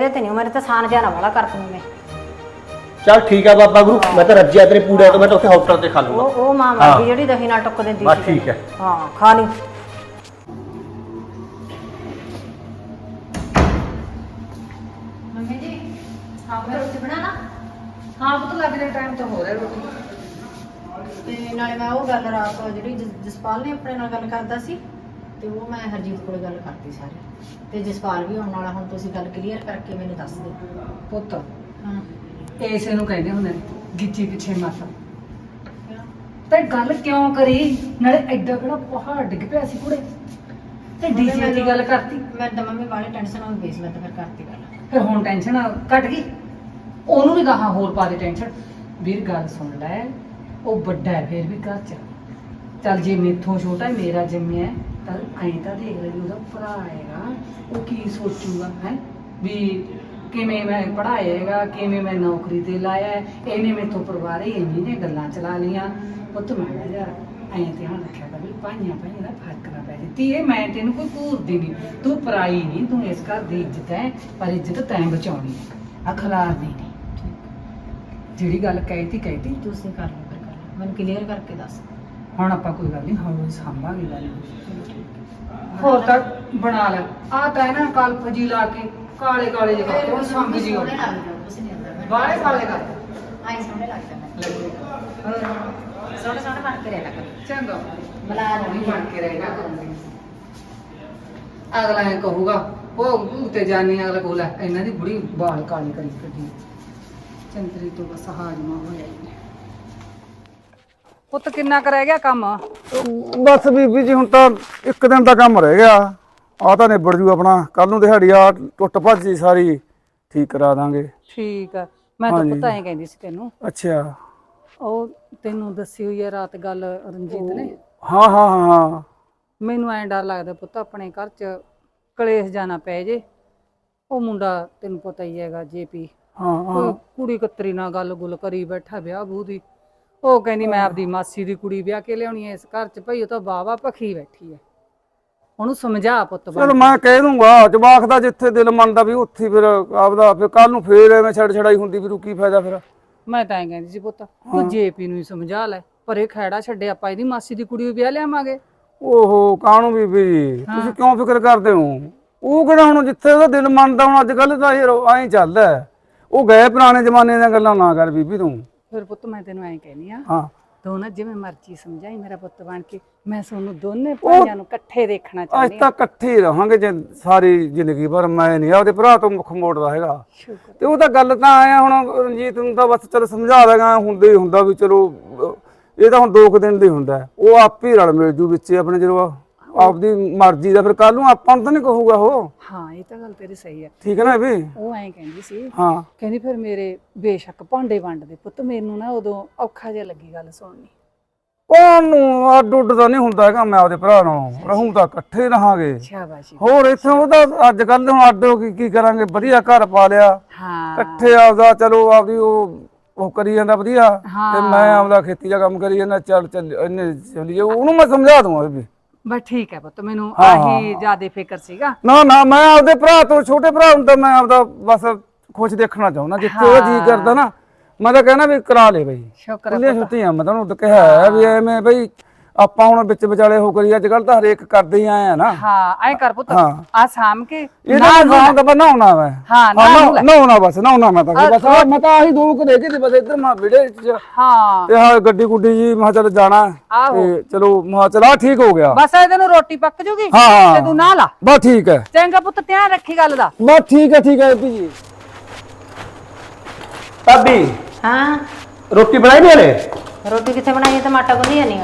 ਇਹ ਤੇ ਨਹੀਂ ਮੇਰੇ ਤਾਂ ਸਾਨ ਜਾਣਾ ਵਾਲਾ ਕਰ ਦੂੰ ਮੈਂ ਚੱਲ ਠੀਕ ਆ ਬਾਬਾ ਗੁਰੂ ਮੈਂ ਤਾਂ ਰੱਜਿਆ ਤੇਰੇ ਪੂੜਿਆਂ ਤੋਂ ਮੈਂ ਤਾਂ ਉੱਥੇ ਹੋਟਲ ਤੇ ਖਾ ਲੂੰਗਾ। ਉਹ ਉਹ ਮਾਂ ਹਾਂ। ਮਰਦੀ ਜਿਹੜੀ ਦਹੀਂ ਨਾਲ ਟੁੱਕ ਦਿੰਦੀ ਬਸ ਸੀ। ਠੀਕ ਹੈ। ਹਾਂ ਖਾ ਲਈ। ਮੰਮੀ ਜੀ ਹਾਂ ਪੁੱਤ ਰੋਟੀ ਬਣਾ ਲਾ ਹਾਂ ਪੁੱਤ ਲੱਗ ਰਿਹਾ ਟਾਈਮ ਤਾਂ ਹੋ ਰਿਹਾ ਰੋਟੀ। ਤੇ ਨਾਲੇ ਮੈਂ ਉਹ ਗੱਲ ਰਾਤ ਜਿਹੜੀ ਜਸ- ਜਸਪਾਲ ਨੇ ਆਪਣੇ ਨਾਲ ਗੱਲ ਕਰਦਾ ਸੀ ਤੇ ਉਹ ਮੈਂ ਹਰਜੀਤ ਕੋਲੇ ਗੱਲ ਕਰਤੀ ਸਾਰੀ। ਤੇ ਜਸਪਾਲ ਵੀ ਆਉਣ ਵਾਲਾ ਹੁਣ ਤੁਸੀਂ ਗੱਲ ਕਲੀਅਰ ਕਰਕੇ ਮੈਨੂੰ ਦੱਸ ਦਿਓ। ਪੁੱਤ ਹਾਂ। ਇਸੇ ਨੂੰ ਕਹਿੰਦੇ ਹੁੰਦੇ ਨੇ ਗਿੱਚੀ ਪਿੱਛੇ ਮਾਸਾ ਤੇ ਗੱਲ ਕਿਉਂ ਕਰੀ? ਨਾਲੇ ਐਡਾ ਕਿਹੜਾ ਪਹਾੜ ਡਿੱਗ ਪਿਆ ਸੀ ਕੁੜੇ। ਤੇ ਡੀਜੇ ਦੀ ਗੱਲ ਕਰਤੀ। ਮੈਂ ਤਾਂ ਮੰਮੀ ਵਾਲੇ ਟੈਨਸ਼ਨ ਹੋ ਗਈ ਸੀ ਮੈਂ ਤਾਂ ਫਿਰ ਕਰਤੀ ਗੱਲ। ਫਿਰ ਹੁਣ ਟੈਨਸ਼ਨ ਘਟ ਗਈ। ਉਹਨੂੰ ਵੀ ਗਾਹਾਂ ਹੋਰ ਪਾ ਦੇ ਟੈਨਸ਼ਨ ਵੀਰ ਗੱਲ ਸੁਣ ਲੈ ਉਹ ਵੱਡਾ ਹੈ ਫਿਰ ਵੀ ਘਰ ਚ ਚੱਲ ਜੇ ਮੇਥੋਂ ਛੋਟਾ ਹੈ, ਮੇਰਾ ਜੰਮਿਆ ਹੈ, ਤਾਂ ਐਂ ਤਾਂ ਦੇਖ ਲੈ ਵੀ ਉਹਦਾ ਭਰਾ ਹੈਗਾ ਉਹ ਕੀ ਸੋਚੂਗਾ ਹੈ? ਵੀ ਕਿਵੇਂ ਮੈਂ ਪੜਾਏਗਾ ਕਿਵੇਂ ਮੈਂ ਨੌਕਰੀ ਤੇ ਲਾਇਆ ਹੈ, ਇਹਨੇ ਮੇਥੋਂ ਪਰਿਵਾਰ ਹੀ ਇੰਨੀ ਨੇ ਗੱਲਾਂ ਚਲਾ ਲੀਆਂ ਪੁੱਤ ਮੈਂ ਕਿਹਾ ਯਾਰ ਐਂ ਧਿਆਨ ਰੱਖਿਆ ਕਰ ਵੀ ਭਾਈਆਂ ਭਾਈਆਂ ਦਾ ਫ਼ਰਕ ਨਾ ਪੈ ਜੇ। ਧੀਏ ਮੈਂ ਤੈਨੂੰ ਕੋਈ ਘੂਰਦੀ ਨਹੀਂ ਤੂੰ ਪਰਾਈ ਨਹੀਂ ਤੂੰ ਇਸ ਘਰ ਦੀ ਇੱਜ਼ਤ ਹੈ ਪਰ ਇੱਜ਼ਤ ਤੈਂ ਬਚਾਉਣੀ ਹੈ। ਅਖਲਾਰਨੀ ਨਹੀਂ ਜਿਹੜੀ ਗੱਲ ਕਹਿਤੀ ਕਹਿਤੀ। ਤੁਸੀਂ ਕਰ ਲਓ ਫਿਰ ਗੱਲ। ਮੈਨੂੰ ਕਲੀਅਰ ਕਰਕੇ ਦੱਸ। ਹੁਣ ਆਪਾਂ ਕੋਈ ਗੱਲ ਨਹੀਂ ਹੌਲੀ ਸੰਭਾਂਗੇ ਗੱਲ। ਹੋਰ ਤਾਂ ਬਣਾ ਲੈ। ਆ ਤਾਂ ਹੈ ਨਾ ਕਾਲ ਫਜੀ ਲਾ ਕੇ ਕਾਲੇ ਕਾਲੇ ਜਿਹਾ ਉਹ ਸੰਗ ਜੀ ਹੋ ਬਾਹਲੇ ਕਾਲੇ ਕਰ। ਆਈ ਸੋਹਣੇ ਲੱਗਦੇ ਸੋਹਣੇ ਸੋਹਣੇ ਬਣ ਕੇ ਰਹਿਣਾ ਕਰੋ ਚੰਗਾ। ਬੁਲਾ ਨਹੀਂ ਬਣ ਕੇ ਰਹਿਣਾ ਕਰੂੰਗੀ ਅਗਲਾ ਇਹ ਕਹੂਗਾ ਉਹ ਤੇ ਜਾਨੀ ਅਗਲਾ ਕੋਲ। ਇਹਨਾਂ ਦੀ ਬੁੜੀ ਬਾਲ ਕਾਲੀ ਕਰੀ ਫਿਰਦੀ ਚੰਤਰੀ ਤੋਂ ਬਸ ਹਾਜਮਾ ਹੋਇਆ ਹੀ ਨਹੀਂ ਪੁੱਤ ਕਿੰਨਾ ਕਰ ਰਹਿ ਗਿਆ ਕੰਮ? ਬਸ ਬੀਬੀ ਜੀ ਹੁਣ ਤਾਂ ਇੱਕ ਦਿਨ ਦਾ ਕੰਮ ਰਹਿ ਗਿਆ। ਆ ਤਾਂ ਨਿਬੜ ਜੂ ਆਪਣਾ। ਕੱਲ ਨੂੰ ਦਿਹਾੜੀ ਆ ਟੁੱਟ ਭੱਜ ਜੀ ਸਾਰੀ। ਠੀਕ ਕਰਾ ਦਾਂਗੇ। ਠੀਕ ਆ। ਮੈਂ ਤਾਂ ਹਾਂਜੀ। ਪੁੱਤ ਐਂ ਕਹਿੰਦੀ ਸੀ ਤੈਨੂੰ। ਅੱਛਾ। ਉਹ ਤੈਨੂੰ ਦੱਸੀ ਹੋਈ ਹੈ ਰਾਤ ਗੱਲ ਰਣਜੀਤ ਨੇ? ਹਾਂ ਹਾਂ ਹਾਂ ਹਾਂ। ਮੈਨੂੰ ਐਂ ਡਰ ਲੱਗਦਾ ਪੁੱਤ ਆਪਣੇ ਘਰ 'ਚ ਕਲੇਸ਼ ਜਾਣਾ ਪੈ ਜੇ। ਉਹ ਮੁੰਡਾ ਤੈਨੂੰ ਪਤਾ ਹੀ ਹੈਗਾ ਜੇਪੀ। ਹਾਂ ਕੋਈ ਹਾਂ ਕੁੜੀ ਕਤਰੀ ਨਾਲ ਗੱਲ ਗੁੱਲ ਕਰੀ ਬੈਠਾ ਵਿਆਹ ਬੂ ਦੀ। ਉਹ ਕਹਿੰਦੀ ਮੈਂ ਆਪਦੀ ਮਾਸੀ ਦੀ ਕੁੜੀ ਵਿਆਹ ਕੇ ਲਿਆਉਣੀ ਐ ਇਸ ਘਰ 'ਚ ਭਈ ਉਹ ਤਾਂ ਵਾਵਾ ਭਖੀ ਬੈਠੀ ਐ ਉਹਨੂੰ ਸਮਝਾ ਪੁੱਤ ਬਣ ਚਲ ਮੈਂ ਕਹਿ ਦੂੰਗਾ ਜਵਾਕ ਦਾ ਜਿੱਥੇ ਦਿਲ ਮੰਨਦਾ ਵੀ ਉੱਥੇ ਫਿਰ ਆਪਦਾ ਫਿਰ ਕੱਲ ਨੂੰ ਫੇਰ ਐਵੇਂ ਛੜ ਛੜਾਈ ਹੁੰਦੀ ਫਿਰ ਕੀ ਫਾਇਦਾ ਫਿਰ। ਮੈਂ ਤਾਂ ਐਂ ਕਹਿੰਦੀ ਸੀ ਪੁੱਤ ਤੂੰ ਜੇਪੀ ਨੂੰ ਹੀ ਸਮਝਾ ਲੈ ਪਰ ਇਹ ਖੈੜਾ ਛੱਡੇ ਆਪਾਂ ਇਹਦੀ ਮਾਸੀ ਦੀ ਕੁੜੀ ਵੀ ਵਿਆਹ ਲਿਆਵਾਂਗੇ। ਓਹੋ ਕਾਹਨੂੰ ਬੀਬੀ? ਤੁਸੀਂ ਕਿਉਂ ਫਿਕਰ ਕਰਦੇ ਹੋ? ਉਹ ਕਿਹੜਾ ਹੁਣ ਜਿੱਥੇ ਉਹਦਾ ਦਿਲ ਮੰਨਦਾ ਹੁਣ ਅੱਜ ਕੱਲ ਤਾਂ ਇਹ ਐਂ ਚੱਲਦਾ। ਉਹ ਗਏ ਪੁਰਾਣੇ ਜ਼ਮਾਨੇ ਦੀਆਂ ਗੱਲਾਂ ਨਾ ਕਰ ਬੀਬੀ ਤੂੰ। ਫਿਰ ਪੁੱਤ ਮੈਂ ਤੈਨੂੰ ਐਂ ਕਹਿੰਦੀ ਆ ਹਾਂ। ਤੂੰ ਨਾ ਜਿਵੇਂ ਮਰਜ਼ੀ ਸਮਝਾਈ ਮੇਰਾ ਪੁੱਤ ਬਣ ਕੇ ਮੈਂ ਤੁਹਾਨੂੰ ਦੋਨੇ ਭਾਈਆਂ ਨੂੰ ਇਕੱਠੇ ਦੇਖਣਾ ਅੱਜ ਚਾਹੁੰਦੀ ਤਾਂ ਇਕੱਠੇ ਹੀ ਰਹਾਂਗੇ ਜੇ ਸਾਰੀ ਜ਼ਿੰਦਗੀ ਪਰ ਮੈਂ ਨਹੀਂ ਆਪਦੇ ਭਰਾ ਤੋਂ ਮੁੱਖ ਮੋੜਦਾ ਹੈਗਾ। ਤੇ ਉਹ ਤਾਂ ਗੱਲ ਤਾਂ ਆਇਆ ਹੁਣ ਰਣਜੀਤ ਨੂੰ ਤਾਂ ਬਸ ਚਲ ਸਮਝਾ ਦਾਂਗਾ ਹੁੰਦੇ ਹੀ ਹੁੰਦਾ ਵੀ ਚਲੋ ਇਹ ਤਾਂ ਹੁਣ ਦੋ ਕੁ ਦਿਨ ਦੇ ਹੁੰਦਾ। ਉਹ ਆਪ ਰਲ ਮਿਲ ਜੂ ਵਿੱਚ ਆਪਣੇ ਜਦੋਂ ਆਪਦੀ ਮਰਜ਼ੀ ਦਾ ਫਿਰ ਕੱਲ ਨੂੰ ਆਪਾਂ ਨੂੰ ਤਾਂ ਨਹੀਂ ਕਹੂਗਾ ਉਹ। ਹਾਂ ਇਹ ਤਾਂ ਗੱਲ ਤੇਰੀ ਸਹੀ ਹੈ। ਠੀਕ ਹੈ ਨਾ ਵੀ? ਉਹ ਐਂ ਕਹਿੰਦੀ ਸੀ ਹਾਂ। ਕਹਿੰਦੀ ਫਿਰ ਮੇਰੇ ਬੇਸ਼ੱਕ ਭਾਂਡੇ ਵੰਡਦੇ ਪੁੱਤ ਮੈਨੂੰ ਨਾ ਉਦੋਂ ਔਖਾ ਜਿਹਾ ਲੱਗੀ ਗੱਲ ਸੁਣਨੀ। ਉਹਨੂੰ ਅੱਡ ਉੱਡ ਦਾ ਨਹੀਂ ਹੁੰਦਾ ਹੈਗਾ ਮੈਂ ਆਪਦੇ ਭਰਾ ਨਾਲ। ਰਹੂੰ ਤਾਂ ਇਕੱਠੇ ਰਹਾਂਗੇ। ਸ਼ਾਬਾਸ਼ੀ। ਹੋਰ ਇੱਥੇ ਉਹਦਾ ਅੱਜ ਕੱਲ ਹੁਣ ਅੱਡ ਹੋ ਕੇ ਕੀ ਕਰਾਂਗੇ? ਵਧੀਆ ਘਰ ਪਾ ਲਿਆ। ਹਾਂ। ਇਕੱਠੇ ਆਪਦਾ ਚਲੋ ਆਪਦੀ ਉਹ ਉਹ ਕਰੀ ਜਾਂਦਾ ਵਧੀਆ। ਤੇ ਮੈਂ ਆਪਦਾ ਖੇਤੀ ਦਾ ਕੰਮ ਕਰੀ ਜਾਂਦਾ ਚੱਲ ਚੱਲ ਇਹਨੇ ਚੱਲੀਏ। ਉਹਨੂੰ ਮੈਂ ਸਮਝਾ ਦੂੰਗਾ ਵੀ। ਬਸ ਠੀਕ ਹੈ ਪੁੱਤ ਮੈਨੂੰ ਹਾਂ, ਆਹੀ ਜਿਆਦੇ ਫਿਕਰ ਸੀਗਾ। ਨਾ ਨਾ ਮੈਂ ਆਪਦੇ ਭਰਾ ਤੋਂ ਛੋਟੇ ਭਰਾ ਨੂੰ ਤਾਂ ਮੈਂ ਆਪਦਾ ਬਸ ਖੁਸ਼ ਦੇਖਣਾ ਚਾਹੁੰਦਾ ਜਿੱਥੇ ਉਹ ਜੀ ਕਰਦਾ ਨਾ ਮੈਂ ਤਾਂ ਕਹਿਣਾ ਵੀ ਕਰਾ ਲੈ ਬਈ। ਸ਼ੁਕਰ ਹੈ ਖੁੱਲੀਆਂ ਛੁੱਟੀਆਂ ਮੈਂ ਤੁਹਾਨੂੰ ਤਾਂ ਕਿਹਾ ਹੈ ਵੀ ਐਵੇਂ ਬਈ ਆਪਾਂ ਹੁਣ ਵਿੱਚ ਵਿਚਾਲੇ ਹੋ ਕਰੀ ਅੱਜ ਕੱਲ ਤਾਂ ਹਰੇਕ ਕਰਦੇ ਹੀ ਆਏ ਆ ਨਾ। ਹਾਂ ਐਂ ਕਰ ਪੁੱਤ ਹਾਂ। ਆ ਸਾਮ ਕੇ ਇਹਦਾ ਨਾਮ ਤਾਂ ਬਣਾਉਣਾ ਮੈਂ ਹਾਂ, ਨਾ ਨੂੰ ਲੈ। ਨਾ ਬਸ ਨਾ ਮੈਂ ਤਾਂ। ਬਸ ਆਹ ਮੈਂ ਤਾਂ ਆਹੀ ਦੋ ਕੁ ਦੇ ਕੇ ਤੇ ਬਸ ਇੱਧਰ ਮੈਂ ਵਿੜੇ ਚ ਹਾਂ। ਤੇ ਹਾਂ ਗੱਡੀ ਗੁੱਡੀ ਜੀ ਮੈਂ ਕਿਹਾ ਚੱਲ ਜਾਣਾ। ਆਹੋ। ਤੇ ਚਲੋ ਮੈਂ ਚੱਲ ਠੀਕ ਹੋ ਗਿਆ। ਬਸ ਇਹਦੇ ਨੂੰ ਰੋਟੀ ਪੱਕ ਜੂਗੀ ਹਾਂ ਹਾਂ। ਤੇ ਤੂੰ ਨਾ ਲਾ। ਬਸ ਠੀਕ ਹੈ। ਚੰਗਾ ਪੁੱਤ ਧਿਆਨ ਰੱਖੀ ਗੱਲ ਦਾ। ਬਸ ਠੀਕ ਹੈ ਠੀਕ ਹੈ ਵੀ ਜੀ। ਭਾਬੀ ਹਾਂ। ਰੋਟੀ ਬਣਾਈ ਨਹੀਂ ਹਲੇ? ਰੋਟੀ ਕਿੱਥੇ ਬਣਾਈ ਹੈ? ਟਮਾਟਰ ਗੁੰਨੀ ਨਹੀਂ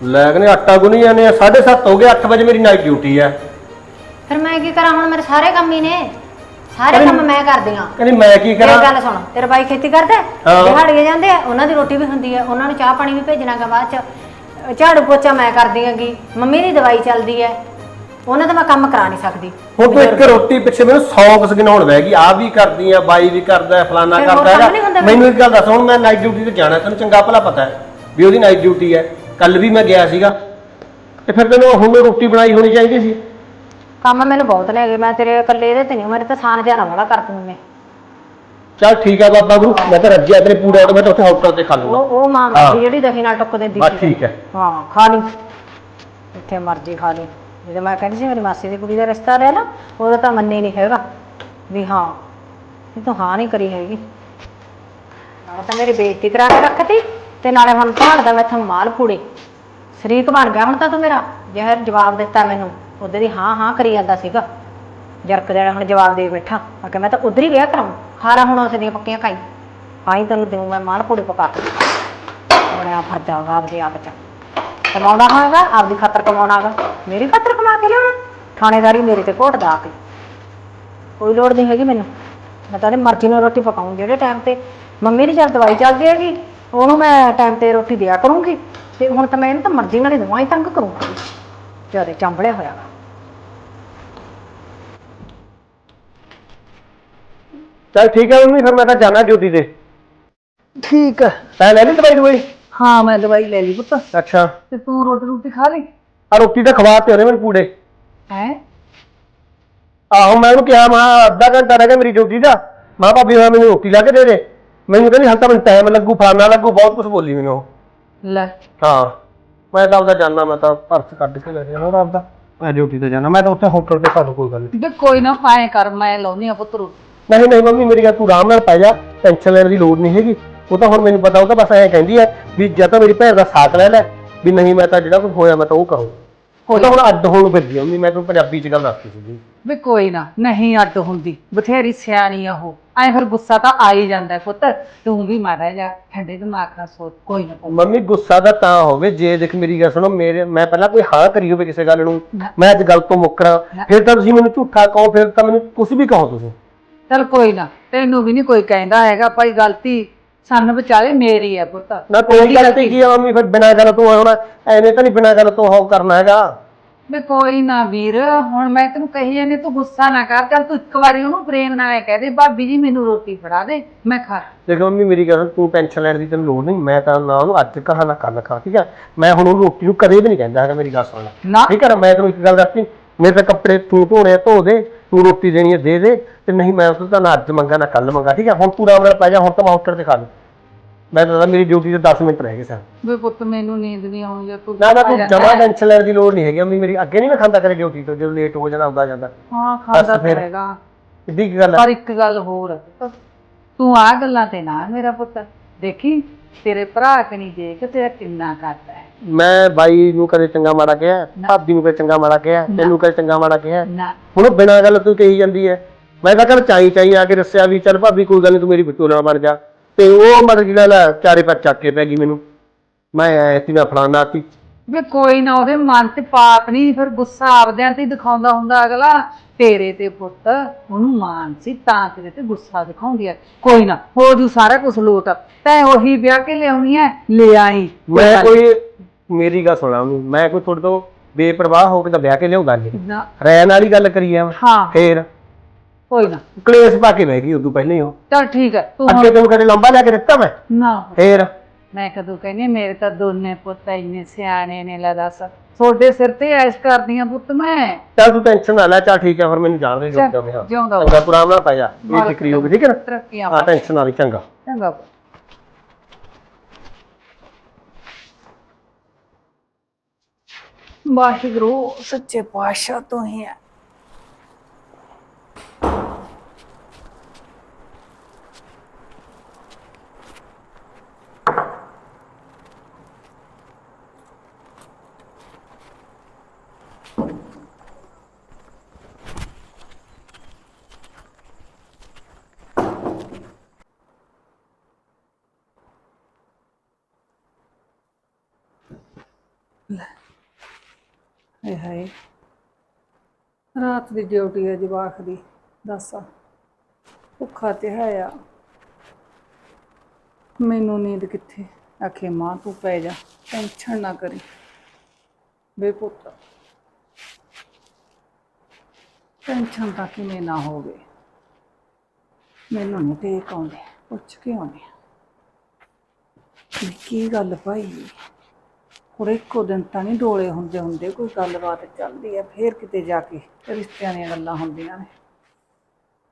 ਲੈ ਕਹਿੰਦੇ ਆਟਾ ਗੁੰਨੀ ਜਾਂਦੇ ਆ 7:30 ਹੋ ਗਏ 8 ਵਜੇ ਮੇਰੀ ਨਾਈਟ ਡਿਊਟੀ ਹੈ ਫਿਰ ਮੈਂ ਕੀ ਕਰਾਂ ਹੁਣ ਮੇਰੇ ਸਾਰੇ ਕੰਮ ਹੀ ਨੇ। ਸਾਰੇ ਕੰਮ ਮੈਂ ਕਰਦੀ ਆ ਕਹਿੰਦੀ ਮੈਂ ਕੀ ਇਹ ਕਰਾਂ ਗੱਲ ਸੁਣ ਤੇਰਾ ਬਾਈ ਖੇਤੀ ਕਰਦਾ ਹੈ? ਹਾਂ। ਦਿਹਾੜੀਏ ਜਾਂਦੇ ਆ ਉਹਨਾਂ ਦੀ ਰੋਟੀ ਵੀ ਹੁੰਦੀ ਹੈ ਉਹਨਾਂ ਨੂੰ ਚਾਹ ਪਾਣੀ ਵੀ ਭੇਜਣਾਗਾ ਬਾਅਦ ਚ। ਅਹ ਝਾੜੂ ਪੋਚਾ ਮੈਂ ਕਰਦੀ ਆਂਗੀ ਮੰਮੀ ਦੀ ਦਵਾਈ ਚੱਲਦੀ ਹੈ। ਉਹਨਾਂ ਦਾ ਮੈਂ ਕੰਮ ਕਰਾ ਨਹੀਂ ਸਕਦੀ। ਹੁਣ ਤੂੰ ਇੱਕ ਰੋਟੀ ਪਿੱਛੇ ਮੈਨੂੰ 100 ਕੁਸ ਗਿਣਾਉਣ ਬਹਿ ਗਈ ਆ ਵੀ ਕਰਦੀ ਆ ਬਾਈ ਵੀ ਕਰਦਾ ਹੈ, ਫਲਾਨਾ ਫਿਰ ਹੋਰ ਕਰਦਾ ਕੰਮ ਨਹੀਂ ਹੁੰਦਾ ਹੈਗਾ ਮੈਨੂੰ ਇੱਕ ਗੱਲ ਦੱਸ ਹੁਣ ਮੈਂ ਨਾਈਟ ਡਿਊਟੀ ਤੇ ਜਾਣਾ ਤੈਨੂੰ ਚੰਗਾ ਭਲਾ ਪਤਾ ਹੈ ਵੀ ਉਹਦੀ ਨਾਈਟ ਡਿਊਟੀ ਹੈ। ਕੱਲ ਵੀ ਮੈਂ ਗਿਆ ਸੀਗਾ ਤੇ ਫਿਰ ਤੈਨੂੰ ਹੁਣ ਰੋਟੀ ਬਣਾਈ ਹੋਣੀ ਚਾਹੀਦੀ ਸੀ? ਕੰਮ ਮੈਨੂੰ ਬਹੁਤ ਲੈ ਗਏ ਮੈਂ ਤੇਰੇ ਇਕੱਲੇ ਇਹਦੇ ਤੇ ਨਹੀਂ ਮੇਰੇ ਤੇ ਸਾਨ ਜਿਹਾ ਵਾਲਾ ਕਰ ਦੂੰ ਮੈਂ। ਚੱਲ ਠੀਕ ਆ ਬਾਬਾ ਗੁਰੂ ਮੈਂ ਤਾਂ ਰੱਜਿਆ ਤੇਰੇ ਪੂੜੇ ਮੈਂ ਤਾਂ ਉੱਥੇ ਹੋਟਲ ਤੇ ਖਾ ਲੂੰਗਾ। ਉਹ ਉਹ ਮਾਂ ਹਾਂ। ਦੀ ਜਿਹੜੀ ਦਹੀ ਨਾਲ ਟੁੱਕ ਦਿੰਦੀ ਬਸ ਸੀ। ਠੀਕ ਹੈ ਹਾਂ ਖਾ ਲਈ। ਜਿੱਥੇ ਮਰਜ਼ੀ ਖਾ ਲਈ। ਜਦੋਂ ਮੈਂ ਕਹਿੰਦੀ ਸੀ ਮੇਰੀ ਮਾਸੀ ਦੀ ਕੁੜੀ ਦਾ ਰਿਸ਼ਤਾ ਰਿਹਾ ਨਾ ਉਹਦਾ ਤਾਂ ਮੰਨੇ ਨਹੀਂ ਹੈਗਾ ਵੀ ਹਾਂ ਇਹ ਤਾਂ ਹਾਂ ਨਹੀਂ ਕਰੀ ਹੈਗੀ। ਨਾਲੇ ਤਾਂ ਮੇਰੀ ਬੇਇੱਜ਼ਤੀ ਕਰਾ ਕੇ ਰੱਖਤੀ। ਤੇ ਨਾਲੇ ਹੁਣ ਭਾਲਦਾ ਮੈਥੋਂ ਮਾਲ ਪੂੜੇ ਸ਼ਰੀਕ ਬਣ ਗਿਆ ਹੁਣ ਤਾਂ ਤੂੰ ਮੇਰਾ। ਜ਼ਹਿਰ ਜਵਾਬ ਦਿੱਤਾ ਮੈਨੂੰ, ਉਹਦੇ ਦੀ ਹਾਂ ਹਾਂ ਕਰੀ ਜਾਂਦਾ ਸੀਗਾ। ਜਰਕ ਦੇਣਾ ਹੁਣ ਜਵਾਬ ਦੇ ਬੈਠਾ। ਆ ਕਿ ਮੈਂ ਤਾਂ ਉਧਰ ਹੀ ਵਿਆਹ ਕਰਾਉਂ। ਹਾਰਾ ਹੁਣ ਉਸ ਦੀਆਂ ਪੱਕੀਆਂ ਖਾਈ। ਆਈ ਤੈਨੂੰ ਦੇਉ ਮੈਂ ਮਾਲ ਫੂੜੇ ਪਕਾ ਕੇ। ਬਣਿਆ ਫਰਦਾ ਵਾ ਆਪਦੇ ਆਪ ਚ। ਕਮਾਉਣਾ ਹੋਏਗਾ, ਆਪਦੀ ਖਾਤਰ ਕਮਾਉਣਾਗਾ। ਮੇਰੀ ਖਾਤਰ ਕਮਾ ਕੇ ਲਿਆਉਣਾ। ਥਾਣੇਦਾਰੀ ਮੇਰੇ ਤੇ ਘੋਟਦਾ ਆ ਕੇ। ਕੋਈ ਲੋੜ ਨਹੀਂ ਹੈਗੀ ਮੈਨੂੰ। ਮੈਂ ਤਾਂ ਮਰਜ਼ੀ ਨਾਲ ਰੋਟੀ ਪਕਾਉਂ। ਜਿਹੜੇ ਟਾਈਮ ਤੇ ਮੰਮੀ ਦੀ ਚੱਲ ਦਵਾਈ ਚੱਲਦੀ ਹੈਗੀ ਉਹਨੂੰ ਮੈਂ ਟਾਈਮ ਤੇ ਰੋਟੀ ਦਿਆ ਕਰੂੰਗੀ। ਤੇ ਹੁਣ ਤਾਂ ਮੈਂ ਇਹਨੂੰ ਤਾਂ ਮਰਜ਼ੀ ਨਾਲ ਹੀ ਦਵਾਈ ਤੰਗ ਕਰੂੰਗੀ। ਜ਼ਿਆਦਾ ਚੰਬੜਿਆ ਹੋਇਆ ਵਾ। ਚੱਲ ਠੀਕ ਹੈ ਮੰਮੀ ਫਿਰ ਮੈਂ ਤਾਂ ਜਾਣਾ ਡਿਊਟੀ ਤੇ। ਠੀਕ ਹੈ। ਤੈਂ ਲੈ ਲਈ ਦਵਾਈ ਦਵਾਈ? ਹਾਂ ਮੈਂ ਦਵਾਈ ਲੈ ਲਈ ਪੁੱਤ। ਅੱਛਾ। ਤੇ ਤੂੰ ਰੋਟੀ ਰੋਟੀ ਖਾ ਲਈ? ਆ ਰੋਟੀ ਤਾਂ ਖਵਾ ਤੇ ਉਹਨੇ ਮੈਨੂੰ ਪੂੜੇ। ਹੈ? ਆਹੋ ਮੈਂ ਉਹਨੂੰ ਕਿਹਾ ਮੈਂ ਕਿਹਾ ਅੱਧਾ ਘੰਟਾ ਰਹਿ ਗਿਆ ਮੇਰੀ ਡਿਊਟੀ ਦਾ। ਮਾਂ ਭਾਬੀ ਮੈਂ ਮੈਨੂੰ ਰੋਟੀ ਲਾ ਕੇ ਦੇ ਦੇ। ਮੈਨੂੰ ਕਹਿੰਦੀ ਹਾਲ ਤਾਂ ਮੈਨੂੰ ਟਾਈਮ ਲੱਗੂ ਫਲਾਨਾ ਲੱਗੂ ਬਹੁਤ ਕੁਝ ਬੋਲੀ ਮੈਨੂੰ ਉਹ। ਲੈ। ਹਾਂ ਮੈਂ ਤਾਂ ਆਪਦਾ ਜਾਣਾ ਮੈਂ ਤਾਂ ਪਰਸ ਕੱਢ ਕੇ ਲੈ ਜਾਣਾ ਆਪਦਾ। ਮੈਂ ਡਿਊਟੀ ਤੇ ਜਾਣਾ ਮੈਂ ਤਾਂ ਉੱਥੇ ਹੋਟਲ ਤੇ ਲੂ ਕੋਈ ਗੱਲ ਨਹੀਂ ਵੀ ਕੋਈ ਨਾ ਪਾਏ ਕਰ ਮੈਂ ਲਾਉਣੀ ਆ ਪੁੱਤ ਰੋਟੀ ਨਹੀਂ ਨਹੀਂ ਮੰਮੀ ਮੇਰੀ ਗੱਲ ਤੂੰ ਆਰਾਮ ਨਾਲ ਪੈ ਜਾ ਟੈਨਸ਼ਨ ਲੈਣ ਦੀ ਲੋੜ ਨਹੀਂ ਹੈਗੀ। ਉਹ ਤਾਂ ਹੁਣ ਮੈਨੂੰ ਪਤਾ ਉਹ ਤਾਂ ਬਸ ਐਂ ਕਹਿੰਦੀ ਹੈ ਵੀ ਜਾਂ ਤਾਂ ਮੇਰੀ ਭੈਣ ਦਾ ਸਾਥ ਲੈ ਲੈ ਵੀ ਨਹੀਂ ਮੈਂ ਤਾਂ ਜਿਹੜਾ ਕੁਝ ਹੋਇਆ ਮੈਂ ਤਾਂ ਉਹ ਕਹੂੰ। ਉਹ ਤਾਂ ਹੁਣ ਅੱਡ ਹੋਣ ਨੂੰ ਫਿਰਦੀ ਆ ਮੰਮੀ ਮੈਂ ਤੈਨੂੰ ਪੰਜਾਬੀ ਚ ਗੱਲ ਦੱਸਦੀ ਸੀ ਵੀ ਕੋਈ ਨਾ ਨਹੀਂ ਅੱਡ ਹੁੰਦੀ। ਬਥੇਰੀ ਸਿਆਣੀ ਆ ਉਹ। ਐ ਫਿਰ ਗੁੱਸਾ ਤਾਂ ਆ ਹੀ ਜਾਂਦਾ ਹੈ ਪੁੱਤ। ਤੂੰ ਵੀ ਮਾਰਾ ਜਾ ਠੰਡੇ ਦਿਮਾਗ ਨਾਲ ਸੋਚ ਕੋਈ ਨਾ ਕੋਈ ਮੰਮੀ ਗੁੱਸਾ ਦਾ ਤਾਂ ਹੋਵੇ। ਜੇ ਦੇਖ ਮੇਰੀ ਗੱਲ ਸੁਣੋ ਮੇਰੇ ਮੈਂ ਪਹਿਲਾਂ ਕੋਈ ਹਾਂ ਕਰੀ ਹੋਵੇ ਕਿਸੇ ਗੱਲ ਨੂੰ। ਨਾ। ਮੈਂ ਅੱਜ ਗੱਲ ਤੋਂ ਮੁੱਕਰਾਂ। ਫਿਰ ਤਾਂ ਤੁਸੀਂ ਮੈਨੂੰ ਝੂਠਾ ਕਹੋ ਫਿਰ ਤਾਂ ਮੈਨੂੰ ਕੁਝ ਵੀ ਕਹੋ ਤੁਸੀਂ। ਚਲ ਕੋਈ ਨਾ ਤੈਨੂੰ ਵੀ ਨਹੀਂ ਕੋਈ ਕਹਿੰਦਾ ਹੈਗਾ ਭਾਈ ਗਲਤੀ ਸਾਨੂੰ ਵਿਚਾਲੇ ਮੇਰੀ ਹੈ ਪੁੱਤ। ਨਾ ਕੋਈ ਗਲਤੀ ਕੀ ਆ ਮੰਮੀ? ਫਿਰ ਬਿਨਾਂ ਗੱਲ ਤੋਂ ਹੁਣ। ਐਵੇਂ ਤਾਂ ਨਹੀਂ ਬਿਨਾਂ ਗੱਲ ਤੋਂ ਹੋ ਕਰਨਾ ਹੈਗਾ। ਮੈਂ ਕੋਈ ਨਾ ਵੀਰ ਹੁਣ ਮੈਂ ਤੈਨੂੰ ਕਹੀ ਜਾਂਦੀ ਤੂੰ ਗੁੱਸਾ ਨਾ ਕਰ ਚੱਲ ਤੂੰ ਇੱਕ ਵਾਰੀ ਉਹਨੂੰ ਪ੍ਰੇਮ ਨਾਲ ਇਹ ਕਹਿ ਦੇ ਭਾਬੀ ਜੀ ਮੈਨੂੰ ਰੋਟੀ ਫੜਾ ਦੇ ਮੈਂ ਖਾ ਦੇਖੋ ਮੰਮੀ ਮੇਰੀ ਗੱਲ ਤੂੰ ਟੈਨਸ਼ਨ ਲੈਣ ਦੀ ਤੈਨੂੰ ਲੋੜ ਨਹੀਂ ਮੈਂ ਤਾਂ ਨਾ ਉਹਨੂੰ ਅੱਜ ਕਹਾ ਨਾ ਕੱਲ ਕਹਾ ਠੀਕ ਹੈ ਮੈਂ ਹੁਣ ਉਹਨੂੰ ਰੋਟੀ ਨੂੰ ਕਦੇ ਵੀ ਨਹੀਂ ਕਹਿੰਦਾ ਹੈਗਾ ਮੇਰੀ ਗੱਲ ਸੁਣ ਲੈ। ਨਾ। ਠੀਕ ਹੈ ਨਾ ਮੈਂ ਤੈਨੂੰ ਇੱਕ ਗੱਲ ਦੱਸਦੀ ਮੇਰੇ ਤਾਂ ਕੱਪੜੇ ਤੂੰ ਧੋਣੇ ਆ, ਧੋ ਦੇ ਤੂੰ ਰੋਟੀ ਦੇਣੀ ਹੈ ਦੇ ਦੇ ਤੇ ਨਹੀਂ ਮੈਂ ਉਸ ਤਾਂ ਨਾ ਅੱਜ ਮੰਗਾ ਨਾ ਕੱਲ ਮੰਗਾ ਠੀਕ ਹੈ ਹੁਣ ਤੂੰ ਆਰਾਮ ਨਾਲ ਪੈ ਜਾ ਹੁਣ ਤਾਂ ਮੈਂ ਹੋਟਲ ਤੇ ਖਾ ਲੂ ਮੈਂ ਤਾਂ ਮੇਰੀ ਡਿਊਟੀ ਤੇ 10 ਮਿੰਟ ਰਹਿ ਗਏ ਸਨ ਵੇ ਪੁੱਤ ਮੈਨੂੰ ਨੀਂਦ ਨਹੀਂ ਆਉਂਦੀ ਤੂੰ ਨਾ ਨਾ ਤੂੰ ਜਮਾ ਟੈਨਸ਼ਨ ਲੈਣ ਦੀ ਲੋੜ ਨਹੀਂ ਹੈਗੀ। ਮੰਮੀ ਮੇਰੀ ਅੱਗੇ ਨਹੀਂ ਮੈਂ ਖਾਂਦਾ ਕਰੇ ਡਿਊਟੀ ਤੋਂ ਜਦੋਂ ਲੇਟ ਹੋ ਜਾਣਾ ਆਉਂਦਾ ਜਾਂਦਾ। ਹਾਂ ਖਾਂਦਾ ਬਸ ਫਿਰ। ਰਹੇਗਾ ਸਿੱਧੀ ਕੀ ਗੱਲ ਹੈ। ਪਰ ਇੱਕ ਗੱਲ ਹੋਰ ਤੂੰ ਆ ਗੱਲਾਂ ਤੇ ਨਾ ਮੇਰਾ ਪੁੱਤ। ਦੇਖੀ ਤੇਰੇ ਭਰਾ ਕਨੀ ਦੇਖ ਤੇਰਾ ਕਿੰਨਾ ਕਰਦਾ ਹੈ। ਮੈਂ ਬਾਈ ਨੂੰ ਕਦੇ ਚੰਗਾ ਮਾੜਾ ਕਿਹਾ ਭਾਬੀ ਨੂੰ ਕਦੇ ਚੰਗਾ ਮਾੜਾ ਕਿਹਾ ਤੈਨੂੰ ਕਦੇ ਚੰਗਾ ਮਾੜਾ ਕਿਹਾ। ਨਾ। ਹੁਣ ਬਿਨਾਂ ਗੱਲ ਤੂੰ ਕਹੀ ਜਾਂਦੀ ਹੈ। ਮੈਂ ਤਾਂ ਕੱਲ ਚਾਈ ਚਾਈ ਆ ਕੇ ਦੱਸਿਆ ਵੀ ਚੱਲ ਭਾਬੀ ਕੋਈ ਗੱਲ ਨਹੀਂ ਤੂੰ ਮੇਰੀ ਵਿਚੋਲਾ ਬਣ ਜਾ। ਤੇ ਉਹ ਮਤਲਬ ਗੱਲ ਹੈ ਚਾਰੇ ਪਰ ਚੱਕ ਕੇ ਪੈ ਗਈ ਮੈਨੂੰ। ਮੈਂ ਐ ਸੀ ਮੈਂ ਫਲਾਣਾ ਸੀ ਵੇ ਕੋਈ ਨਾ ਉਹਦੇ ਮਨ ਤੇ ਪਾਪ ਨਹੀਂ ਫਿਰ ਗੁੱਸਾ ਆਪਦਿਆਂ ਤੇ ਹੀ ਦਿਖਾਉਂਦਾ ਹੁੰਦਾ ਅਗਲਾ ਤੇਰੇ ਤੇ ਪੁੱਤ ਉਹਨੂੰ ਮਾਨ ਸੀ ਤਾਂ ਤੇਰੇ ਤੇ ਗੁੱਸਾ ਦਿਖਾਉਂਦੀ ਹੈ ਕੋਈ ਨਾ ਹੋ ਜੂ ਸਾਰਾ ਕੁਝ ਲੋਟ। ਤੈਂ ਉਹੀ ਵਿਆਹ ਕੇ ਲਿਆਉਣੀ ਹੈ ਲੈ ਆਈ। ਮੈਂ ਕੋਈ ਮੇਰੀ ਗੱਲ ਸੁਣਾ ਉਹਨੂੰ। ਮੈਂ ਕੋਈ ਤੁਹਾਡੇ ਤੋਂ ਬੇਪਰਵਾਹ ਹੋ ਕੇ ਤਾਂ ਵਿਆਹ ਕੇ ਲਿਆਉਂਦਾ ਨਹੀਂ ਨਾ। ਰਹਿਣ ਵਾਲੀ ਗੱਲ ਕਰੀ ਆ ਹਾਂ। ਫੇਰ ਕੋਈ ਨਾ। ਕਲੇਸ਼ ਪਾ ਕੇ ਬਹਿ ਗਈ ਉਦੋਂ ਪਹਿਲਾਂ ਹੀ ਉਹ। ਚਲ ਠੀਕ ਹੈ ਤੂੰ ਹੁਣ ਅੱਗੇ ਤੈਨੂੰ ਕਦੇ ਲੰਬਾ ਲੈ ਕੇ ਦਿੱਤਾ ਮੈਂ? ਨਾ। ਫੇਰ? ਮੈਂ ਕਦੋਂ ਕਹਿੰਦੀ ਹਾਂ, ਮੇਰੇ ਤਾਂ ਦੋਨੇ ਪੁੱਤ ਇੰਨੇ ਸਿਆਣੇ ਨੇ ਲੈ ਦੱਸ। ਤੁਹਾਡੇ ਸਿਰ ਤੇ ਐਸ਼ ਕਰਦੀਆਂ ਪੁੱਤ ਮੈਂ। ਚੱਲ ਤੂੰ ਟੈਨਸ਼ਨ ਨਾ ਲੈ ਚੱਲ ਠੀਕ ਹੈ ਫਿਰ ਮੈਨੂੰ ਜਾਣ ਦੇ ਰੁਕ ਜਾ ਮੈਂ ਜਿਉਂਦਾ ਹੋ। ਚੰਗਾ ਤੂੰ ਆਰਾਮ ਨਾਲ ਪੈ ਜਾ ਇਹ ਫਿਕਰੀ ਹੋ ਗਈ ਠੀਕ ਹੈ ਨਾ? ਤਰੱਕੀਆਂ ਹਾਂ ਟੈਨਸ਼ਨ ਨਾ ਲਈ ਚੰਗਾ। ਚੰਗਾ ਪੁੱਤ। ਵਾਹਿਗੁਰੂ ਸੱਚੇ ਪਾਤਸ਼ਾਹ ਤੋਂ ਹੀ ਹੈ। ਹਾਏ ਹਾਏ ਰਾਤ ਦੀ ਡਿਊਟੀ ਹੈ ਜਵਾਖ ਦੀ, ਦੱਸ। ਭੁੱਖਾ ਤੇ ਹੈ ਮੈਨੂੰ ਨੀਂਦ ਕਿੱਥੇ? ਆਖੇ, ਮਾਂ, ਤੂੰ ਪੈ ਜਾ। ਟੈਨਸ਼ਨ ਨਾ ਕਰੀ। ਬੇ ਪੁੱਤ, ਟੈਨਸ਼ਨ ਤਾਂ ਕਿਵੇਂ ਨਾ ਹੋਵੇ। ਮੈਨੂੰ ਨਹੀਂ ਟੇਕ ਆਉਂਦੇ, ਪੁੱਛ ਕੇ ਆਉਂਦੇ ਕੀ ਗੱਲ ਭਾਈ? ਹੋਰ ਇੱਕੋ ਦਿਨ ਤਾਂ ਨਹੀਂ ਡੋਲੇ ਹੁੰਦੇ ਹੁੰਦੇ ਕੋਈ ਗੱਲਬਾਤ ਚੱਲਦੀ ਹੈ ਫੇਰ ਕਿਤੇ ਜਾ ਕੇ ਰਿਸ਼ਤਿਆਂ ਦੀਆਂ ਗੱਲਾਂ ਹੁੰਦੀਆਂ ਨੇ।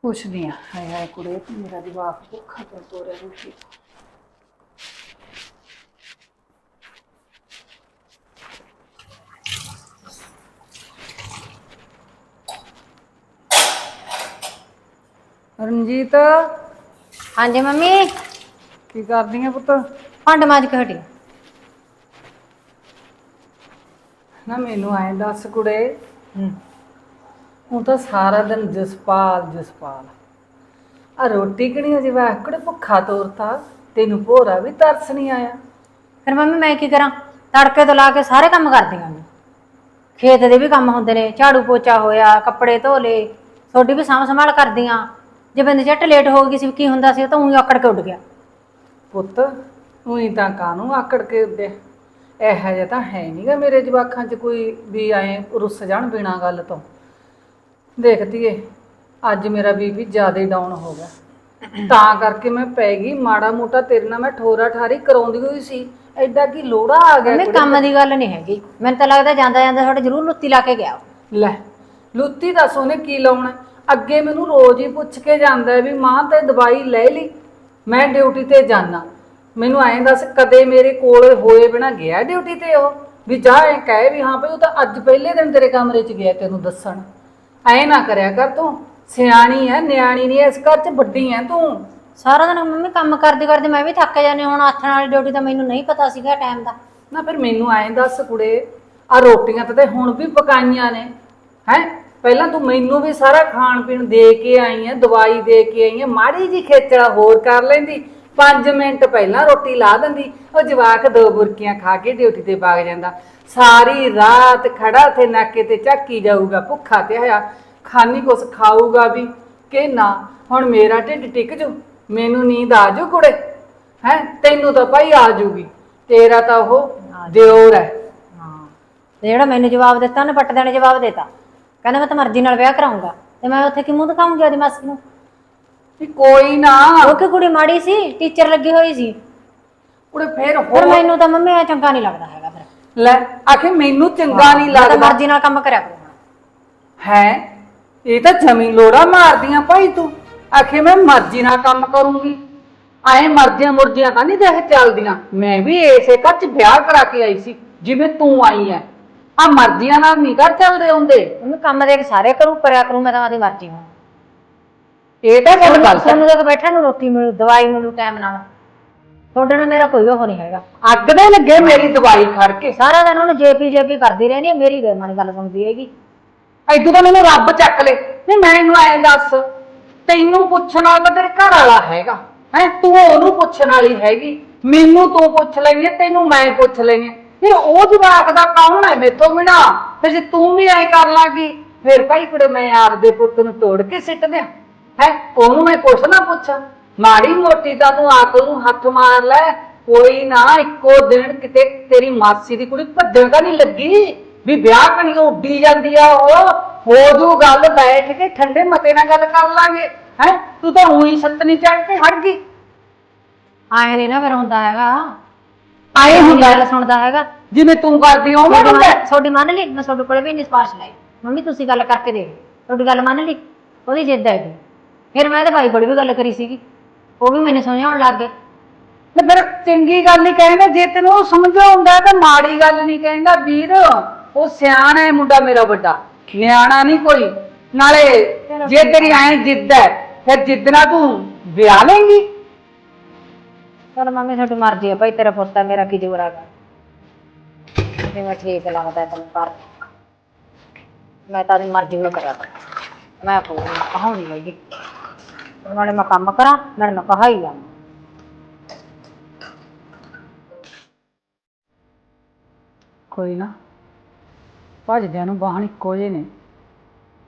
ਪੁੱਛਦੀ ਆ ਹਾਏ ਹਾਏ ਕੁੜੇ ਮੇਰਾ ਜਵਾਬ ਭੁੱਖਾ ਤੇ ਤੋਰਿਆ ਰੋਟੀ। ਰਣਜੀਤ ਹਾਂਜੀ ਮੰਮੀ। ਕੀ ਕਰਦੀ ਆ ਪੁੱਤ? ਭਾਂਡੇ ਮਾਂਜ ਕੇ ਹਟੀ। ਨਾ ਮੈਨੂੰ ਐਂ ਦੱਸ ਕੁੜੇ। ਹੁਣ ਤਾਂ ਸਾਰਾ ਦਿਨ ਜਸਪਾਲ ਜਸਪਾਲ। ਆ ਰੋਟੀ ਕਿਹੜੀ ਅਜੇ ਵਾਕੜੇ ਭੁੱਖਾ ਤੋਰਤਾ? ਤੈਨੂੰ ਭੋਰਾ ਵੀ ਤਰਸ ਨਹੀਂ ਆਇਆ। ਫਿਰ ਮੰਮੀ ਮੈਂ ਕੀ ਕਰਾਂ? ਤੜਕੇ ਤੋਂ ਲਾ ਕੇ ਸਾਰੇ ਕੰਮ ਕਰਦੀਆਂ ਮੈਂ। ਖੇਤ ਦੇ ਵੀ ਕੰਮ ਹੁੰਦੇ ਨੇ ਝਾੜੂ ਪੋਚਾ ਹੋਇਆ ਕੱਪੜੇ ਧੋ ਲਏ ਤੁਹਾਡੀ ਵੀ ਸਾਂਭ ਸੰਭਾਲ ਕਰਦੀਆਂ ਜੇ ਬੰਦੇ ਝੱਟ ਲੇਟ ਹੋ ਗਈ ਸੀ ਕੀ ਹੁੰਦਾ ਸੀ ਉਹ ਤਾਂ ਉਹੀ ਆਕੜ ਕੇ ਉੱਡ ਗਿਆ। ਪੁੱਤ ਉਹੀ ਤਾਂ ਕਾਨੂੰ ਆਕੜ ਕੇ ਉੱਡੇ ਇਹੋ ਜਿਹਾ ਤਾਂ ਹੈ ਨਹੀਂਗਾ ਮੇਰੇ ਜਵਾਕਾਂ 'ਚ ਕੋਈ ਵੀ ਐ ਰੁੱਸ ਜਾਣ ਬਿਨਾ ਗੱਲ ਤੋਂ। ਦੇਖਦੀ ਏ ਅੱਜ ਮੇਰਾ ਬੀਬੀ ਜ਼ਿਆਦਾ ਡਾਊਨ ਹੋ ਗਿਆ। ਤਾਂ ਕਰਕੇ ਮੈਂ ਪੈ ਗਈ ਮਾੜਾ ਮੋਟਾ ਤੇਰੇ ਨਾਲ ਮੈਂ ਠੋਰਾ ਠਾਰੀ ਕਰਾਉਂਦੀ ਹੋਈ ਸੀ। ਐਡਾ ਕੀ ਲੋੜਾ ਆ ਗਿਆ ਕੁੜੇ। ਕੰਮ ਦੀ। ਗੱਲ ਨਹੀਂ ਹੈਗੀ। ਮੈਨੂੰ ਤਾਂ ਲੱਗਦਾ ਜਾਂਦਾ ਜਾਂਦਾ ਤੁਹਾਡੇ ਜ਼ਰੂਰ ਲੁੱਤੀ ਲਾ ਕੇ ਗਿਆ ਉਹ। ਲੈ ਲੁੱਤੀ ਦੱਸ ਉਹਨੇ ਕੀ ਲਾਉਣਾ? ਅੱਗੇ ਮੈਨੂੰ ਰੋਜ਼ ਹੀ ਪੁੱਛ ਕੇ ਜਾਂਦਾ ਹੈ ਵੀ ਮਾਂ ਤੇ ਦਵਾਈ ਲੈ ਲਈ ਮੈਂ ਡਿਊਟੀ ਤੇ ਜਾਣਾ ਮੈਨੂੰ ਐਂ ਦੱਸ ਕਦੇ ਮੇਰੇ ਕੋਲ ਹੋਏ ਬਿਨਾ ਗਿਆ ਡਿਊਟੀ ਤੇ ਉਹ? ਵੀ ਜਾ ਐ ਕਹੇ ਵੀ ਹਾਂ ਭਈ ਉਹ ਤਾਂ ਅੱਜ ਪਹਿਲੇ ਦਿਨ ਤੇਰੇ ਕਮਰੇ 'ਚ ਗਿਆ ਤੈਨੂੰ ਦੱਸਣ। ਐ ਨਾ ਕਰਿਆ ਕਰ ਤੂੰ। ਸਿਆਣੀ ਐ ਨਿਆਣੀ ਨਹੀਂ ਇਸ ਘਰ 'ਚ ਵੱਡੀ ਐ ਤੂੰ। ਸਾਰਾ ਦਿਨ ਮੰਮੀ ਕੰਮ ਕਰਦੀ ਕਰਦੀ ਮੈਂ ਵੀ ਥੱਕ ਜਾਂਦੀ ਹੁਣ ਆਥਣ ਵਾਲੀ ਡਿਊਟੀ ਤਾਂ ਮੈਨੂੰ ਨਹੀਂ ਪਤਾ ਸੀਗਾ ਟਾਈਮ ਦਾ। ਨਾ ਫਿਰ ਮੈਨੂੰ ਐਂ ਦੱਸ ਕੁੜੇ ਆ ਰੋਟੀਆਂ ਤਾਂ ਤੇ ਹੁਣ ਵੀ ਪਕਾਈਆਂ ਨੇ। ਹੈ? ਪਹਿਲਾਂ ਤੂੰ ਮੈਨੂੰ ਵੀ ਸਾਰਾ ਖਾਣ ਪੀਣ ਦੇ ਕੇ ਆਈ ਐ ਦਵਾਈ ਦੇ ਕੇ ਆਈ ਐ। ਮਾੜੀ ਜੀ ਖੇਚੜਾ ਹੋਰ ਕਰ ਲੈਂਦੀ। 5 ਮਿੰਟ ਪਹਿਲਾਂ ਰੋਟੀ ਲਾ ਦਿੰਦੀ ਉਹ ਜਵਾਕ ਦੋ ਬੁਰਕੀਆਂ ਖਾ ਕੇ ਡਿਊਟੀ ਤੇ ਭਾਗ ਜਾਂਦਾ। ਸਾਰੀ ਰਾਤ ਖੜਾ ਤੇ ਨਾਕੇ ਤੇ ਝਾਕੀ ਜਾਊਗਾ ਭੁੱਖਾ ਤੇ ਆਇਆ। ਖਾਨੀ ਕੁਛ ਖਾਊਗਾ ਵੀ ਕਿ ਨਾ? ਹੁਣ ਮੇਰਾ ਢਿੱਡ ਟਿਕ ਜੂ ਮੈਨੂੰ ਨੀਂਦ ਆ ਜੂ ਕੁੜੇ? ਹੈ? ਤੈਨੂੰ ਤਾਂ ਭਾਈ ਆ ਜੂਗੀ ਤੇਰਾ ਤਾਂ ਉਹ ਦਿਓਰ ਹੈ। ਹਾਂ। ਤੇ ਜਿਹੜਾ ਮੈਨੂੰ ਜਵਾਬ ਦਿੱਤਾ ਉਹਨੇ ਪੱਟ ਦੇਣੇ ਜਵਾਬ ਦਿੱਤਾ। ਕਹਿੰਦਾ ਮੈਂ ਤਾਂ ਮਰਜ਼ੀ ਨਾਲ ਵਿਆਹ ਕਰਾਉਂਗਾ ਤੇ ਮੈਂ ਉੱਥੇ ਕਿ ਮੂੰਹ ਦਿਖਾਉਂਗੀ ਉਹਦੀ ਮਾਸੀ ਨੂੰ? ਵੀ ਕੋਈ ਨਾ। ਉਹ ਕਿ ਕੁੜੀ ਮਾੜੀ ਸੀ ਟੀਚਰ ਲੱਗੀ ਹੋਈ ਸੀ। ਕੁੜੇ ਫੇਰ ਪਰ ਹੋਰ ਮੈਨੂੰ ਤਾਂ ਮੰਮੀ ਐ ਚੰਗਾ ਨਹੀਂ ਲੱਗਦਾ ਹੈਗਾ ਫਿਰ। ਲੈ ਆਖੇ ਮੈਨੂੰ ਚੰਗਾ ਨਹੀਂ ਮੈਂ ਤਾਂ ਲੱਗਦਾ। ਮਰਜ਼ੀ ਨਾਲ ਕੰਮ ਕਰਿਆ ਕਰੂੰਗਾ ਹੈ? ਇਹ ਤਾਂ ਜਮੀ ਲੋੜਾ ਮਾਰਦੀਆਂ ਭਾਈ ਤੂੰ। ਆਖੇ ਮੈਂ ਮਰਜ਼ੀ ਨਾਲ ਕੰਮ ਕਰੂੰਗੀ। ਆਏ ਮਰਜ਼ੀਆਂ ਮੁਰਜ਼ੀਆਂ ਤਾਂ ਨਹੀਂ ਦੇਖ ਚੱਲਦੀਆਂ। ਮੈਂ ਵੀ ਇਸੇ ਘਰ ਚ ਵਿਆਹ ਕਰਾ ਕੇ ਆਈ ਸੀ ਜਿਵੇਂ ਤੂੰ ਆਈ ਐ। ਆ ਮਰਜ਼ੀਆਂ ਨਾਲ ਨਹੀਂ ਘਰ ਚੱਲਦੇ ਹੁੰਦੇ। ਮੰਮੀ ਕੰਮ ਦੇ ਸਾਰੇ ਕਰੂ ਕਰਿਆ ਕਰੂੰ ਮੈਂ ਤਾਂ ਆਦੀ ਮਰਜ਼ੀ ਹਾਂ ਇਹ ਤਾਂ ਗੱਲ ਗਲਤ ਹੈ। ਸਾਨੂੰ ਤਾਂ ਬੈਠਾ ਨੂੰ ਰੋਟੀ ਮਿਲੂ ਦਵਾਈ ਮਿਲੂ ਟਾਈਮ ਨਾਲ। ਤੁਹਾਡੇ ਨਾਲ ਮੇਰਾ ਕੋਈ ਉਹ ਨਹੀਂ ਹੈਗਾ। ਅੱਗ ਦੇ ਲੱਗੇ ਮੇਰੀ ਦਵਾਈ ਖੜ ਕੇ। ਸਾਰਾ ਦਿਨ ਉਹਨੂੰ ਜੇਪੀ ਜੇਪੀ ਕਰਦੀ ਰਹਿੰਦੀ ਹੈ ਮੇਰੀ ਗੱਲ ਮਾਨੀ ਗੱਲ ਸੁਣਦੀ ਹੈਗੀ। ਐਦੂ ਤਾਂ ਮੈਨੂੰ ਰੱਬ ਚੱਕ ਲੇ। ਨਹੀਂ ਮੈਨੂੰ ਐਂ ਦੱਸ ਤੈਨੂੰ ਪੁੱਛਣ ਵਾਲਾ ਤੇਰੇ ਘਰ ਵਾਲਾ ਹੈਗਾ। ਹੈ ਤੂੰ ਉਹਨੂੰ ਪੁੱਛਣ ਵਾਲੀ ਹੈਗੀ। ਮੈਨੂੰ ਤੂੰ ਪੁੱਛ ਲੈਣੀ ਹੈ, ਤੈਨੂੰ ਮੈਂ ਪੁੱਛ ਲੈਣੀ ਹੈ। ਫਿਰ ਉਹ ਜਵਾਕ ਦਾ ਕੌਣ ਹੈ ਮੇਥੋਂ ਬਿਨਾ? ਫਿਰ ਜੇ ਤੂੰ ਵੀ ਐਂ ਕਰ ਲਾਂਗੀ ਫਿਰ ਭਾਈ ਕੁੜੇ ਮੈਂ ਆਪਦੇ ਪੁੱਤ ਨੂੰ ਤੋੜ ਕੇ ਸਿੱਟ ਦਿਆਂ। ਹੈ ਉਹਨੂੰ ਮੈਂ ਕੁਛ ਨਾ ਪੁੱਛਾਂ। ਮਾੜੀ ਮੋਟੀ ਤਾਂ ਤੂੰ ਆਕਲ ਨੂੰ ਹੱਥ ਮਾਰ ਲੈ। ਕੋਈ ਨਾ ਇੱਕੋ ਦਿਨ ਕਿਤੇ ਤੇਰੀ ਮਾਸੀ ਦੀ ਕੁੜੀ ਭੱਜਣ ਤਾਂ ਨਹੀਂ ਲੱਗੀ। ਵੀ ਵਿਆਹ ਕਣੀ ਉੱਡੀ ਜਾਂਦੀ ਆ ਉਹ। ਹੋ ਜੂ ਗੱਲ ਬੈਠ ਕੇ ਠੰਡੇ ਮਤੇ ਨਾਲ ਗੱਲ ਕਰ ਲਾਂਗੇ। ਹੈ ਤੂੰ ਤਾਂ ਉਹੀ ਸੱਤਨੀ ਚੜ ਕੇ ਹਟ ਗਈ। ਆਏ ਨਹੀਂ ਨਾ ਫਿਰ ਹੁੰਦਾ ਹੈਗਾ। ਆਏ ਹੁੰਦਾ। ਗੱਲ ਸੁਣਦਾ ਹੈਗਾ। ਜਿਵੇਂ ਤੂੰ ਕਰਦੀ ਓ ਮੈਂ ਹੁੰਦਾ ਤੁਹਾਡੀ ਮੰਨ ਲਈ? ਮੈਂ ਤੁਹਾਡੇ ਕੋਲੇ ਵੀ ਨਹੀਂ ਸਪਾਰਸ਼ ਲਾਈ। ਮੰਮੀ ਤੁਸੀਂ ਗੱਲ ਕਰਕੇ ਦੇਖ। ਤੁਹਾਡੀ ਗੱਲ ਮੰਨ ਲਈ? ਉਹਦੀ ਜਿੱਦ ਹੈ ਜੀ ਫਿਰ ਮੈਂ ਤੇ ਭਾਈ ਕੋਲ ਵੀ ਗੱਲ ਕਰੀ ਸੀਗੀ। ਉਹ ਵੀ ਮੈਨੂੰ ਸਮਝਾਉਣ ਲੱਗ ਗਏ। ਤੇ ਫਿਰ ਚੰਗੀ ਗੱਲ ਹੀ ਕਹਿੰਦਾ ਜੇ ਤੈਨੂੰ ਉਹ ਸਮਝਾਉਂਦਾ ਤਾਂ ਮਾੜੀ ਗੱਲ ਨਹੀਂ ਕਹਿੰਦਾ ਵੀਰ। ਉਹ ਸਿਆਣਾ ਹੈ ਮੁੰਡਾ ਮੇਰਾ ਵੱਡਾ। ਨਿਆਣਾ ਨਹੀਂ ਕੋਈ। ਨਾਲੇ ਜੇ ਤੇਰੀ ਐਂ ਜਿੱਦ ਹੈ ਫਿਰ ਜਿੱਦ ਨਾਲ ਤੂੰ ਵਿਆਹ ਲੇਂਗੀ ਚਲ ਮੰਮੀ ਤੁਹਾਡੀ ਮਰਜ਼ੀ ਹੈ ਭਾਈ ਤੇਰਾ ਪੁੱਤ ਹੈ ਮੇਰਾ ਕੀ ਜ਼ੋਰ ਹੈਗਾ। ਜਿਵੇਂ ਠੀਕ ਲੱਗਦਾ ਤੈਨੂੰ ਕਰ ਮੈਂ ਤਾਂ ਮਰਜ਼ੀ ਕਰਿਆ ਕਰਾਂ। ਮੈਂ ਕੋਈ ਕਹਾਉਣੀ ਹੈਗੀ। ਨਾਲੇ ਮੈਂ ਕੰਮ ਕਰਾਂ, ਨਾਲੇ ਮੈਂ ਕਹਾਈ ਆ ਕੋਈ ਨਾ, ਭੱਜਦਿਆਂ ਨੂੰ ਬਾਹਣ ਇੱਕੋ ਜਿਹੇ ਨੇ।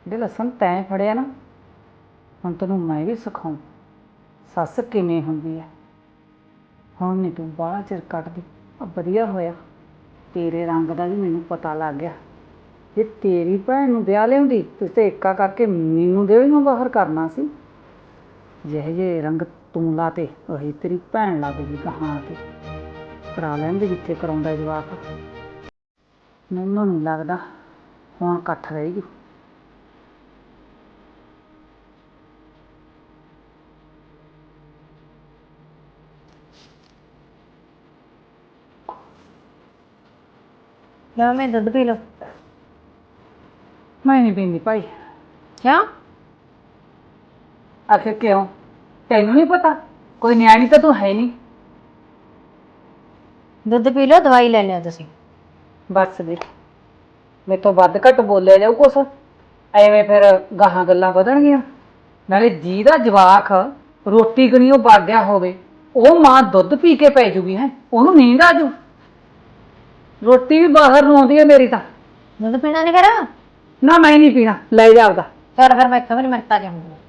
ਜਿਹੜੇ ਲਸਣ ਤੈਂ ਫੜਿਆ ਨਾ, ਹੁਣ ਤੈਨੂੰ ਮੈਂ ਵੀ ਸਿਖਾਉਂ। ਸੱਸ ਕਿਵੇਂ ਹੁੰਦੀ ਹੈ ਹੁਣ ਨਹੀਂ ਤੂੰ ਬਾਹਲਾ ਚਿਰ ਕੱਟਦੀ। ਆ ਵਧੀਆ ਹੋਇਆ। ਤੇਰੇ ਰੰਗ ਦਾ ਵੀ ਮੈਨੂੰ ਪਤਾ ਲੱਗ ਗਿਆ। ਜੇ ਤੇਰੀ ਭੈਣ ਨੂੰ ਵਿਆਹ ਲਿਆਉਂਦੀ ਤੁਸੀਂ ਤੇ ਏਕਾ ਕਰਕੇ ਮੈਨੂੰ ਦੇ ਨੂੰ ਬਾਹਰ ਕਰਨਾ ਸੀ। ਜਿਹੇ ਰੰਗ ਤੂੰ ਲਾਤੇ ਉਹੀ ਤੇਰੀ ਭੈਣ ਲੱਗ ਗਈ ਆ ਕੇ ਕਰਾ ਲੈਂਦੇ ਜਿੱਥੇ ਕਰਾਉਂਦਾ ਜਵਾਕ। ਮੈਨੂੰ ਨਹੀਂ ਲੱਗਦਾ ਹੁਣ ਇਕੱਠ ਰਹਿ ਗਈ ਲੈ ਮੈਂ ਦੁੱਧ ਪੀ ਲਓ। ਮੈਂ ਨਹੀਂ ਪੀਂਦੀ ਭਾਈ। ਕਿਆ ਆਖਿਰ ਕਿਉਂ? ਤੈਨੂੰ ਨਹੀਂ ਪਤਾ? ਕੋਈ ਨਿਆਣੀ ਤਾਂ ਤੂੰ ਹੈ ਨਹੀਂ ਦੁੱਧ ਪੀ ਲਓ ਦਵਾਈ ਲੈ ਲਿਆ ਤੁਸੀਂ। ਬਸ ਦੇ ਮੇਰੇ ਤੋਂ ਵੱਧ ਘੱਟ ਬੋਲਿਆ ਜਾਊ ਕੁਛ। ਐਵੇਂ ਫਿਰ ਗਾਹਾਂ ਗੱਲਾਂ ਵਧਣਗੀਆਂ। ਨਾਲੇ ਜੀ ਦਾ ਜਵਾਕ ਰੋਟੀ ਕਣੀ ਉਹ ਬਾਗਿਆ ਹੋਵੇ ਉਹ ਮਾਂ ਦੁੱਧ ਪੀ ਕੇ ਪੈ ਜੂਗੀ ਹੈ। ਉਹਨੂੰ ਨੀਂਦ ਆ ਜੂ। ਰੋਟੀ ਵੀ ਬਾਹਰ ਨੂੰ ਆਉਂਦੀ ਹੈ ਮੇਰੀ ਤਾਂ। ਦੁੱਧ ਪੀਣਾ ਨਹੀਂ ਫਿਰ? ਨਾ ਮੈਂ ਨਹੀਂ ਪੀਣਾ ਲੈ ਜਾ ਆਪਦਾ। ਫਿਰ ਫਿਰ ਮੈਂ ਇੱਥੋਂ ਵੀ ਮਿੰਟਾਂ ਜਾਊਂਗੀ।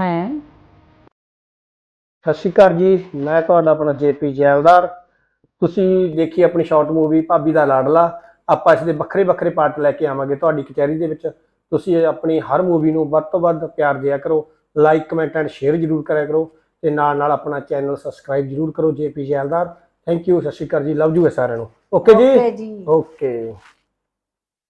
ਹੈ। ਸਤਿ ਸ਼੍ਰੀ ਅਕਾਲ ਜੀ ਮੈਂ ਤੁਹਾਡਾ ਆਪਣਾ ਜੇਪੀ ਜੈਲਦਾਰ। ਤੁਸੀਂ ਦੇਖੀ ਆਪਣੀ ਸ਼ਾਰਟ ਮੂਵੀ ਭਾਬੀ ਦਾ ਲਾਡਲਾ। ਆਪਾਂ ਇਸ ਦੇ ਵੱਖਰੇ ਵੱਖਰੇ ਪਾਰਟ ਲੈ ਕੇ ਆਵਾਂਗੇ ਤੁਹਾਡੀ ਕਚਹਿਰੀ ਦੇ ਵਿੱਚ। ਤੁਸੀਂ ਆਪਣੀ ਹਰ ਮੂਵੀ ਨੂੰ ਵੱਧ ਤੋਂ ਵੱਧ ਪਿਆਰ ਦਿਆ ਕਰੋ ਲਾਈਕ ਕਮੈਂਟ ਐਂਡ ਸ਼ੇਅਰ ਜ਼ਰੂਰ ਕਰਿਆ ਕਰੋ। ਤੇ ਨਾਲ ਨਾਲ ਆਪਣਾ ਚੈਨਲ ਸਬਸਕ੍ਰਾਈਬ ਜ਼ਰੂਰ ਕਰੋ ਜੇਪੀ ਜੈਲਦਾਰ। ਥੈਂਕ ਯੂ ਸਤਿ ਸ਼੍ਰੀ ਅਕਾਲ ਜੀ ਲਵ ਯੂ ਸਾਰਿਆਂ ਨੂੰ। ਓਕੇ ਜੀ? ਓਕੇ